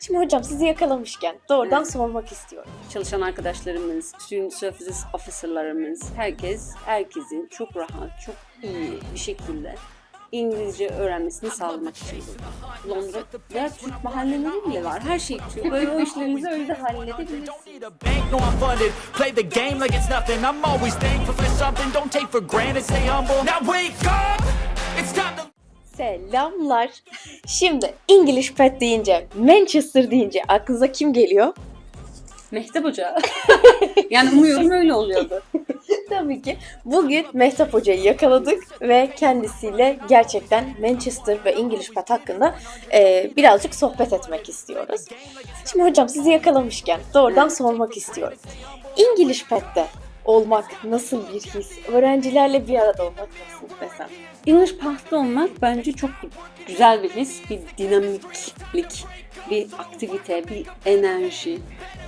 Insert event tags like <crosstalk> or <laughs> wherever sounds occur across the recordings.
Şimdi hocam sizi yakalamışken doğrudan sormak istiyorum. Çalışan arkadaşlarımız, student services officerlarımız, herkes, herkesin çok rahat, çok iyi bir şekilde İngilizce öğrenmesini sağlamak için. Londra veya Türk mahalleleri bile var. Her şey Türk. Böyle o işlerinizi öyle de. Play Selamlar. Şimdi English Pet deyince, Manchester deyince aklınıza kim geliyor? Mehtap Hoca. <laughs> yani umuyorum öyle oluyordu. <laughs> Tabii ki bugün Mehtap Hoca'yı yakaladık ve kendisiyle gerçekten Manchester ve English Pet hakkında e, birazcık sohbet etmek istiyoruz. Şimdi hocam sizi yakalamışken doğrudan sormak istiyorum. English Pet'te olmak nasıl bir his? Öğrencilerle bir arada olmak nasıl desem? English Path'ta olmak bence çok güzel bir his, bir dinamiklik, bir aktivite, bir enerji.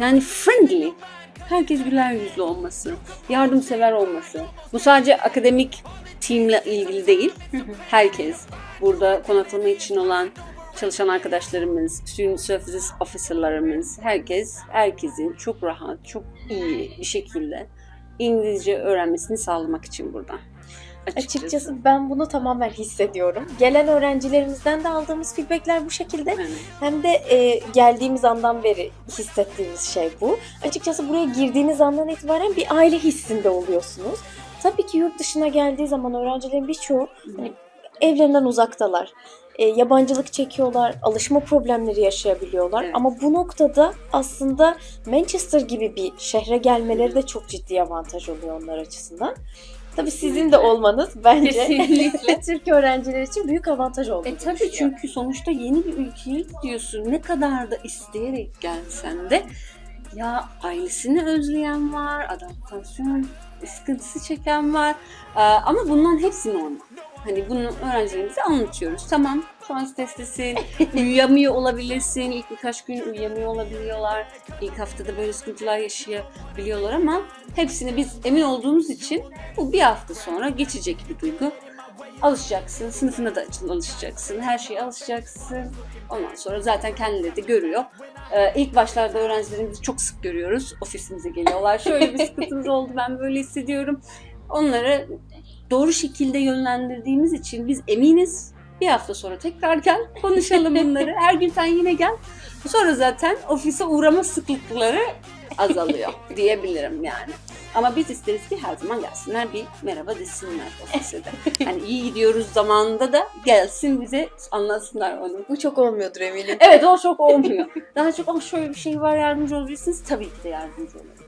Yani friendly. Herkes güler yüzlü olması, yardımsever olması. Bu sadece akademik teamle ilgili değil. Herkes burada konaklama için olan çalışan arkadaşlarımız, student services officerlarımız, herkes, herkesin çok rahat, çok iyi bir şekilde İngilizce öğrenmesini sağlamak için burada. Açıkçası ben bunu tamamen hissediyorum. Gelen öğrencilerimizden de aldığımız feedbackler bu şekilde. Yani. Hem de e, geldiğimiz andan beri hissettiğimiz şey bu. Açıkçası buraya girdiğiniz andan itibaren bir aile hissinde oluyorsunuz. Tabii ki yurt dışına geldiği zaman öğrencilerin birçoğu hani, evlerinden uzaktalar. E, yabancılık çekiyorlar, alışma problemleri yaşayabiliyorlar. Evet. Ama bu noktada aslında Manchester gibi bir şehre gelmeleri de çok ciddi avantaj oluyor onlar açısından. Tabii sizin de olmanız bence Kesinlikle. <laughs> Türk öğrenciler için büyük avantaj oldu. E tabii çünkü sonuçta yeni bir ülkeye gidiyorsun. Ne kadar da isteyerek gelsen de ya ailesini özleyen var, adaptasyon sıkıntısı çeken var. Ee, ama bunların hepsi normal. Hani bunu öğrencilerimize anlatıyoruz. Tamam şu an streslisin, <laughs> uyuyamıyor olabilirsin, ilk birkaç gün uyuyamıyor olabiliyorlar, ilk haftada böyle sıkıntılar yaşayabiliyorlar ama hepsini biz emin olduğumuz için bu bir hafta sonra geçecek bir duygu alışacaksın. Sınıfına da alışacaksın. Her şeye alışacaksın. Ondan sonra zaten kendileri de görüyor. Ee, ilk başlarda öğrencilerimizi çok sık görüyoruz. Ofisimize geliyorlar. Şöyle bir sıkıntımız oldu. Ben böyle hissediyorum. Onları doğru şekilde yönlendirdiğimiz için biz eminiz. Bir hafta sonra tekrar gel. Konuşalım <laughs> bunları. Her gün sen yine gel. Sonra zaten ofise uğrama sıklıkları azalıyor <laughs> diyebilirim yani. Ama biz isteriz ki her zaman gelsinler bir merhaba desinler ofise de. <laughs> Hani iyi gidiyoruz zamanında da gelsin bize anlatsınlar onu. Bu çok olmuyordur eminim. Evet o çok olmuyor. Daha çok "Ah, şöyle bir şey var yardımcı olabilirsiniz. Tabii ki de yardımcı yani.